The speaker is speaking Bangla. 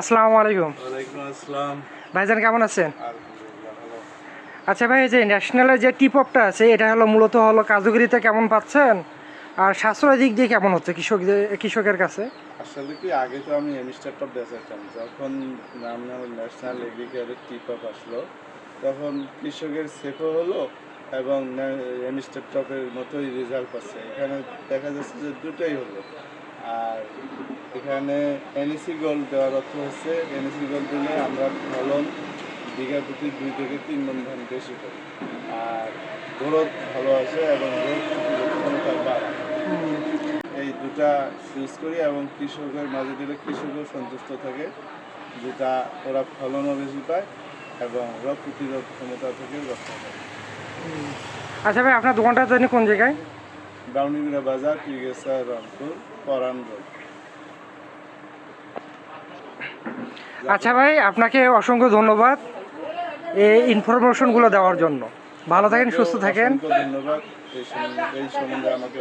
আসসালামু আলাইকুম। আসসালাম। ভাইজান কেমন আছেন? আচ্ছা ভাই যে ন্যাশনালের যে টিপপটা আছে এটা হলো মূলত হলো কাজুগিরিতে কেমন পাচ্ছেন? আর সাশ্রয় দিক দিয়ে কেমন হচ্ছে কৃষকদের কৃষকের কাছে? আসলে কি আগে তো আমি এমিস্টারটপ বেচাতাম যখন আমরা ন্যাশনাল এগ্রিকালচার টিপ আপ আসলো তখন কৃষকের সেফও হলো এবং এমিস্টার টপের মতোই রেজাল্ট পাচ্ছে। এখানে দেখা যাচ্ছে যে দুটোই হলো। আর এখানে এনএসি গোল্ড দেওয়ার অর্থ হচ্ছে এনএসি গোল্ড দিলে আমরা ফলন বিঘা প্রতি দুই থেকে তিন মন ধান বেশি করি। আর গ্রোথ ভালো আছে এবং এই দুটা ইউজ করি এবং কৃষকের মাঝে দিলে কৃষকও সন্তুষ্ট থাকে, যেটা ওরা ফলনও বেশি পায় এবং রোগ প্রতিরোধ ক্ষমতা থেকে রক্ষা পায়। আচ্ছা ভাই, আপনার দোকানটা জানি কোন জায়গায়? ব্রাউনিগুড়া বাজার পিগেসা রংপুর পরান রোড আচ্ছা ভাই আপনাকে অসংখ্য ধন্যবাদ এই ইনফরমেশনগুলো দেওয়ার জন্য। ভালো থাকেন সুস্থ থাকেন। ধন্যবাদ। এই সম্বন্ধে আমাকে।